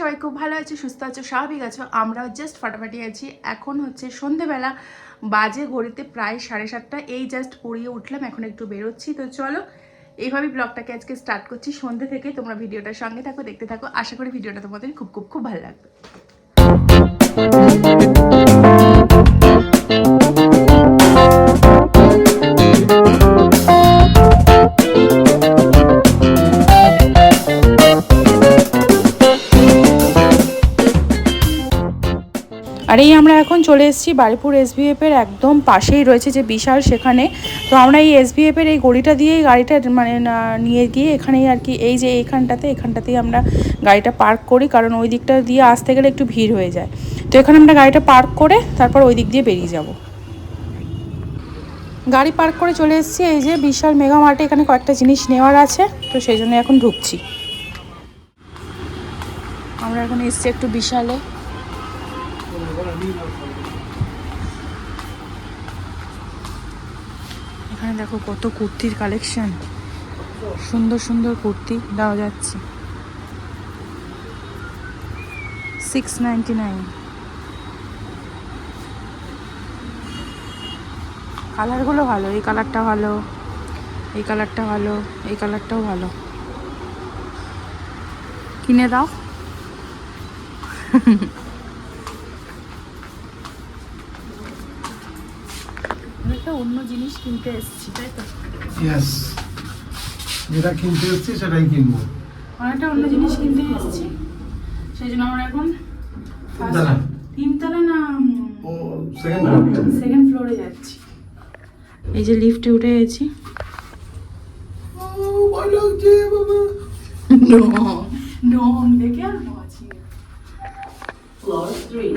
সবাই খুব ভালো আছো, সুস্থ আছো, স্বাভাবিক আছো। আমরা জাস্ট ফাটাফাটি আছি। এখন হচ্ছে সন্ধেবেলা, বাজে ঘড়িতে প্রায় সাড়ে সাতটা। এই জাস্ট পড়িয়ে উঠলাম, এখন একটু বেরোচ্ছি। তো চলো, এইভাবেই ব্লগটাকে আজকে স্টার্ট করছি। সন্ধে থেকে তোমরা ভিডিওটার সঙ্গে থাকো, দেখতে থাকো। আশা করি ভিডিওটা তোমাদের খুব খুব খুব ভালো লাগবে। আর এই আমরা এখন চলে এসেছি, বারিপুর এসবিএফ এর একদম পাশেই রয়েছে যে বিশাল সেখানে। তো আমরা এই এসবিএফ এর এই গড়িটা দিয়েই গাড়িটা মানে নিয়ে গিয়ে এখানেই আর কি, এই যে এইখানটাতে এখানটাতেই আমরা গাড়িটা পার্ক করি, কারণ ওই দিকটা দিয়ে আসতে গেলে একটু ভিড় হয়ে যায়। তো এখানে আমরা গাড়িটা পার্ক করে তারপর ওই দিক দিয়ে বেরিয়ে যাব। গাড়ি পার্ক করে চলে এসেছি, এই যে বিশাল মেগা মার্টে, এখানে কয়েকটা জিনিস নেওয়ার আছে, তো সেই জন্য এখন ঢুকছি। আমরা এখন এসছি একটু বিশালে। এখানে দেখো কত কুর্তির কালেকশন। সুন্দর সুন্দর কুর্তি দেওয়া যাচ্ছে। সিক্স নাইনটি নাইন কালারগুলো ভালো, এই কালারটা ভালো, এই কালারটা ভালো, এই কালারটাও ভালো। কিনে দাও। একটা অন্য জিনিস কিনতে এসেছি তাই তো ইয়েস যেটা কিনতে হচ্ছে সেটাই কিনবো অনেকটা অন্য জিনিস কিনতে এসেছি সেই জন্য আমরা এখন তিনতলা? না সেকেন্ড ফ্লোরে যাচ্ছি এই যে লিফটে উঠে গেছি Floor three.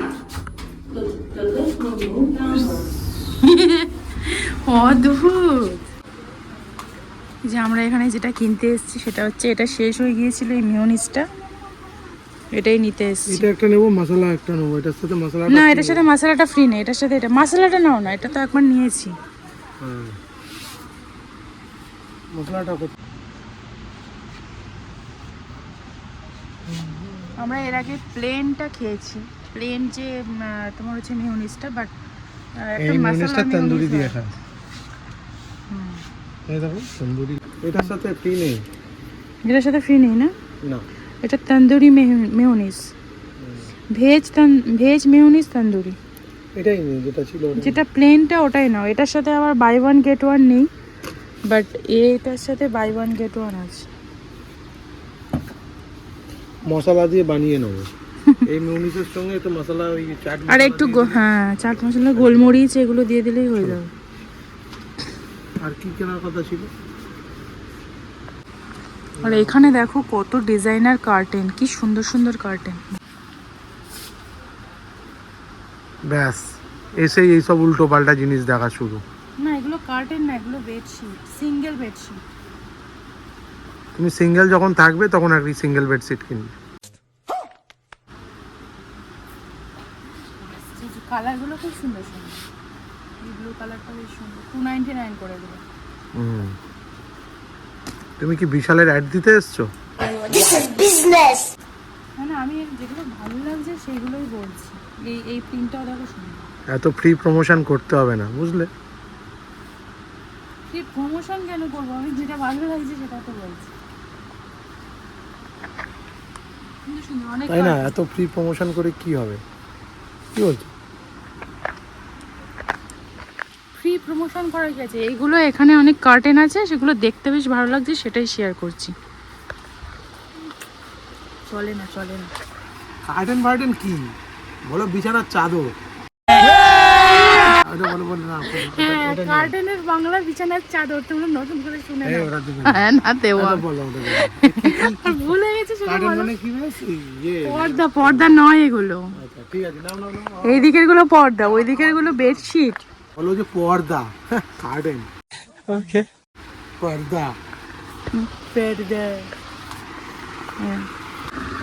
The, the lift will move downward. অদ্ভুত। যে আমরা এখানে যেটা কিনতে এসেছি সেটা হচ্ছে এটা শেষ হয়ে গিয়েছিল এই মিওনিসটা এটাই নিতে এসেছি। এটা একটা নেব মশলা একটা নেব। এটার সাথে মশলা না এটার সাথে মশলাটা ফ্রি নেই এটার সাথে এটা মশলাটা নাও না এটা তো একবার নিয়েছি। মশলাটা কত? আমরা এর আগে প্লেনটা খেয়েছি। প্লেন যে তোমার হচ্ছে মিউনিসটা বাট এই মিনিসটা তন্দুরি দিয়ে খায় এই দেখো তন্দুরি। এটার সাথে ফ্রি নেই? এটার সাথে ফ্রি নেই না? না। এটা tandoori mayonnaise veg veg mayonnaise tandoori. এটাই নেই যেটা ছিল যেটা প্লেনটা ওটাই নাও। এটার সাথে আবার বাই ওয়ান গেট ওয়ান নেই বাট এটার সাথে বাই ওয়ান গেট ওয়ান আছে। মশলা দিয়ে বানিয়ে নেব। এই মিউনিসের সঙ্গে তো মশলা ওই চাট আর মশলা একটু হ্যাঁ চাট মশলা গোলমরিচ এগুলো দিয়ে দিলেই হয়ে যাবে। আর কি কেনার কথা ছিল? আর এখানে দেখো কত ডিজাইনার কার্টেন কি সুন্দর সুন্দর কার্টেন ব্যাস এসেই এইসব উল্টো পাল্টা জিনিস দেখা শুরু। না এগুলো কার্টেন না এগুলো বেডশিট সিঙ্গেল বেডশিট তুমি সিঙ্গেল যখন থাকবে তখন আর কি সিঙ্গেল বেডশিট কিনবে। কালারগুলো খুব সুন্দর সুন্দর। এই ব্লু কালারটা বেশ সুন্দর। টু নাইনটি নাইন করে দেবো। হুম। তুমি কি বিশালের অ্যাড দিতে এসছো? না না আমি যেগুলো ভালো লাগছে সেগুলোই বলছি। এই এই প্রিন্টটাও দেখো সুন্দর। এত ফ্রি প্রমোশন করতে হবে না বুঝলে? এই প্রমোশন কেন করব? আমি যেটা ভালো লাগছে সেটা তো বলছি। তাই না? এত ফ্রি প্রমোশন করে কি হবে? কি বলছো ফ্রি প্রমোশন করা গেছে। এইগুলো এখানে অনেক কার্টেন আছে সেগুলো দেখতে বেশ ভালো লাগছে সেটাই শেয়ার করছি। চলে না চলে না। কার্টেন ফার্টেন কি? বলো বিছানার চাদর। বলো হ্যাঁ বিছানার চাদর তোমরা নতুন করে শুনে হ্যাঁ না দেওয়া ভুলে গেছে মানে ইয়ে। পর্দা পর্দা নয় এগুলো। আচ্ছা ঠিক আছে নাও নাও নাও এই দিকেরগুলো পর্দা ওই দিকেরগুলো বেডশিট। বলো যে পর্দা কার্টেন ওকে পর্দা। পর্দা। হ্যাঁ।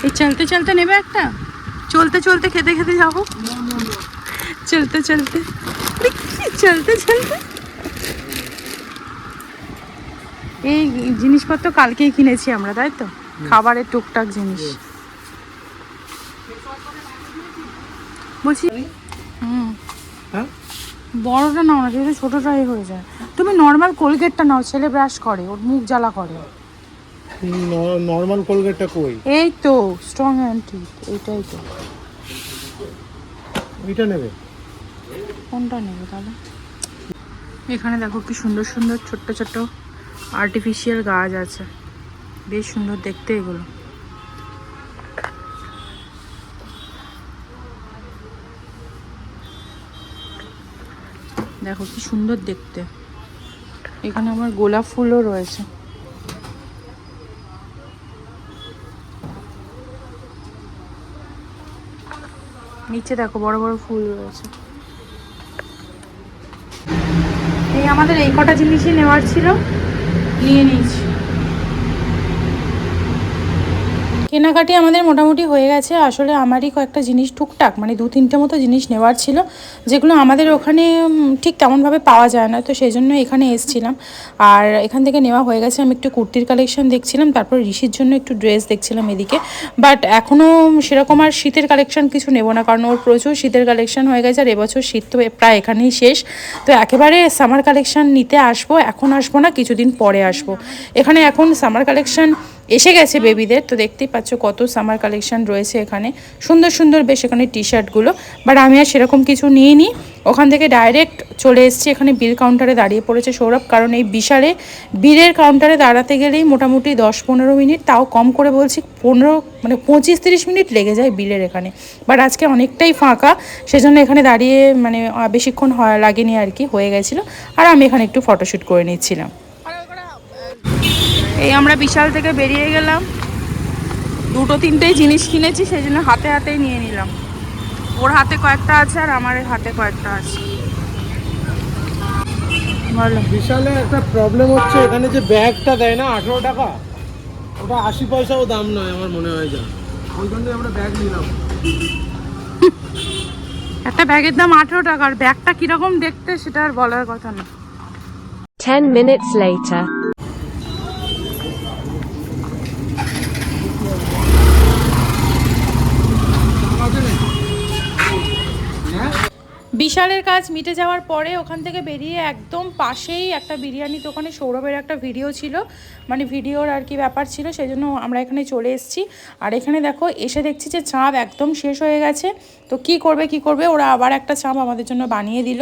এই চলতে চলতে নেবে একটা? চলতে চলতে খেতে খেতে যাব? চলতে চলতে। কি চলতে চলতে। এই জিনিসপত্র কালকেই কিনেছি আমরা তাই তো? খাবারের টুকটাক জিনিস। বলছি হুম। হ্যাঁ বড়টা নাও না যেহেতু ছোটোটাই হয়ে যায়। তুমি নর্মাল কোলগেটটা নাও ছেলে ব্রাশ করে ওর মুখ জ্বালা করে। নর্মাল কোলগেটটা কই? এই তো স্ট্রং অ্যান্টি এইটাই তো। ওইটা নেবে? কোনটা নেবে তাহলে? এখানে দেখো কি সুন্দর সুন্দর ছোট্ট ছোট্ট আর্টিফিশিয়াল গাছ আছে। বেশ সুন্দর দেখতে এগুলো। দেখো কি সুন্দর দেখতে। এখানে আমার গোলাপ ফুলও রয়েছে। নিচে দেখো বড় বড় ফুল রয়েছে। এই আমাদের এই কটা জিনিসই নেওয়ার ছিল, নিয়ে নিয়েছি। কেনাকাটি আমাদের মোটামুটি হয়ে গেছে। আসলে আমারই কয়েকটা জিনিস টুকটাক মানে দু তিনটে মতো জিনিস নেওয়ার ছিল, যেগুলো আমাদের ওখানে ঠিক তেমনভাবে পাওয়া যায় না। তো সেই জন্য এখানে এসছিলাম। আর এখান থেকে নেওয়া হয়ে গেছে, আমি একটু কুর্তির কালেকশন দেখছিলাম, তারপর ঋষির জন্য একটু ড্রেস দেখছিলাম এদিকে। বাট এখনও সেরকম আর শীতের কালেকশন কিছু নেব না, কারণ ওর প্রচুর শীতের কালেকশন হয়ে গেছে, আর এবছর শীত তো প্রায় এখানেই শেষ। তো একেবারে সামার কালেকশন নিতে আসব, এখন আসব না, কিছুদিন পরে আসব। এখানে এখন সামার কালেকশন এসে গেছে বেবিদের তো দেখতেই পাচ্ছ কত সামার কালেকশন রয়েছে এখানে। সুন্দর সুন্দর বেশ এখানে টি শার্টগুলো বাট আমি আর সেরকম কিছু নিইনি। ওখান থেকে ডাইরেক্ট চলে এসেছি। এখানে বিল কাউন্টারে দাঁড়িয়ে পড়েছে সৌরভ। কারণ এই বিশালে বিলের কাউন্টারে দাঁড়াতে গেলেই মোটামুটি দশ পনেরো মিনিট, তাও কম করে বলছি পনেরো মানে পঁচিশ তিরিশ মিনিট লেগে যায় বিলের এখানে। বাট আজকে অনেকটাই ফাঁকা, সেজন্য এখানে দাঁড়িয়ে মানে বেশিক্ষণ লাগেনি আর কি, হয়ে গেছিল। আর আমি এখানে একটু ফটোশ্যুট করে নিচ্ছিলাম। এই আমরা বিশাল থেকে বেরিয়ে গেলাম। দুটো তিনটেই জিনিস কিনেছি সেই জন্য হাতে হাতেই নিয়ে নিলাম। ওর হাতে কয়েকটা আছে আর আমার হাতে কয়েকটা আছে। বলো। বিশালে একটা প্রবলেম হচ্ছে এখানে যে ব্যাগটা দেয় না আঠেরো টাকা ওটা আশি পয়সাও দাম নয় আমার মনে হয় যা। ওই জন্যই আমরা ব্যাগ নিলাম। একটা ব্যাগের দাম আঠেরো টাকা আর ব্যাগটা কীরকম দেখতে সেটা আর বলার কথা না। 10 minutes later. বিশালের কাজ মিটে যাওয়ার পরে ওখান থেকে বেরিয়ে একদম পাশেই একটা বিরিয়ানি দোকানে সৌরভের একটা ভিডিও ছিল। মানে ভিডিওর আর কি ব্যাপার ছিল সেই জন্য আমরা এখানে চলে এসেছি। আর এখানে দেখো, এসে দেখছি যে চাঁপ একদম শেষ হয়ে গেছে। তো কি করবে কি করবে? ওরা আবার একটা চাঁপ আমাদের জন্য বানিয়ে দিল।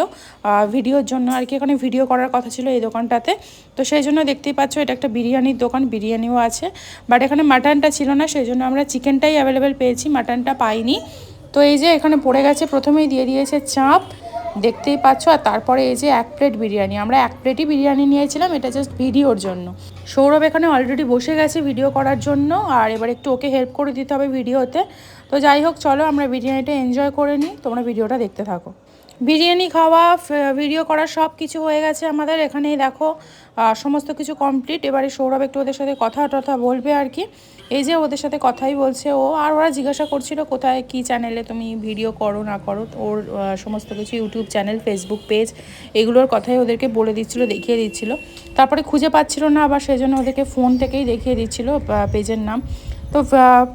ভিডিওর জন্য আর কি এখানে ভিডিও করার কথা ছিল এই দোকানটাতে। তো সেই জন্য দেখতেই পাচ্ছ, এটা একটা বিরিয়ানির দোকান, বিরিয়ানিও আছে। বাট এখানে মাটনটা ছিল না, সেই জন্য আমরা চিকেনটাই অ্যাভেলেবেল পেয়েছি, মাটনটা পাইনি। তো এই যে এখানে পড়ে গেছে, প্রথমেই দিয়ে দিয়েছে চাপ। দেখতেই পাচ্ছ। আর তারপরে এই যে এক প্লেট বিরিয়ানি, আমরা এক প্লেটই বিরিয়ানি নিয়েছিলাম, এটা জাস্ট ভিডিওর জন্য। সৌরভ এখানে অলরেডি বসে গেছে ভিডিও করার জন্য, আর এবার একটু ওকে হেল্প করে দিতে হবে ভিডিওতে তো। যাই হোক, চলো আমরা বিরিয়ানিটা এনজয় করে নিই, তোমরা ভিডিওটা দেখতে থাকো। বিরিয়ানি খাওয়া ভিডিও করা সব কিছু হয়ে গেছে আমাদের। এখানেই দেখো সমস্ত কিছু কমপ্লিট এবারে সৌরভ একটু ওদের সাথে কথা টথা বলবে আর কি। এই যে ওদের সাথে কথাই বলছে ও। আর ওরা জিজ্ঞাসা করছিল কোথায়, কি চ্যানেলে তুমি ভিডিও করো, না করো। ওর সমস্ত কিছু ইউটিউব চ্যানেল ফেসবুক পেজ এগুলোর কথাই ওদেরকে বলে দিচ্ছিল, দেখিয়ে দিচ্ছিল। তারপরে খুঁজে পাচ্ছিল না, আবার সেই জন্য ওদেরকে ফোন থেকেই দেখিয়ে দিচ্ছিল পেজের নাম। তো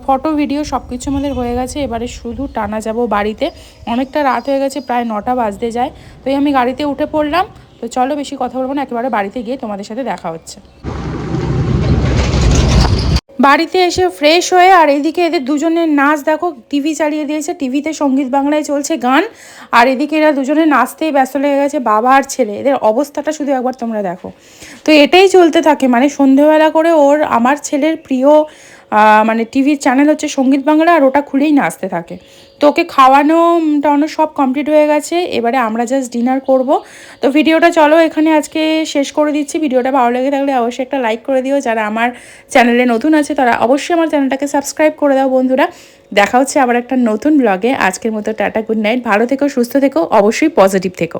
ফটো ভিডিও সব কিছু আমাদের হয়ে গেছে। এবারে শুধু টানা যাব বাড়িতে। অনেকটা রাত হয়ে গেছে, প্রায় নটা বাজতে যায়। তো এই আমি গাড়িতে উঠে পড়লাম। তো চলো বেশি কথা বলব না, একেবারে বাড়িতে গিয়ে তোমাদের সাথে দেখা হচ্ছে। বাড়িতে এসে ফ্রেশ হয়ে আর এদিকে এদের দুজনের নাচ দেখো টিভি চালিয়ে দিয়েছে। টিভিতে সংগীত বাংলায় চলছে গান। আর এদিকে এরা দুজনে নাচতেই ব্যস্ত লেগে গেছে, বাবা আর ছেলে। এদের অবস্থাটা শুধু একবার তোমরা দেখো। তো এটাই চলতে থাকে মানে সন্ধেবেলা করে ওর, আমার ছেলের প্রিয় মানে টিভির চ্যানেল হচ্ছে সংগীত বাংলা আর ওটা খুলেই নাচতে থাকে। তো ওকে খাওয়ানো টাওয়ানো সব কমপ্লিট হয়ে গেছে। এবারে আমরা জাস্ট ডিনার করব। তো ভিডিওটা চলো এখানে আজকে শেষ করে দিচ্ছি। ভিডিওটা ভালো লেগে থাকলে অবশ্যই একটা লাইক করে দিও। যারা আমার চ্যানেলে নতুন আছে, তারা অবশ্যই আমার চ্যানেলটাকে সাবস্ক্রাইব করে দাও বন্ধুরা। দেখা হচ্ছে আবার একটা নতুন ব্লগে আজকের মতো টাটা গুড নাইট ভালো থেকো, সুস্থ থেকো, অবশ্যই পজিটিভ থেকো।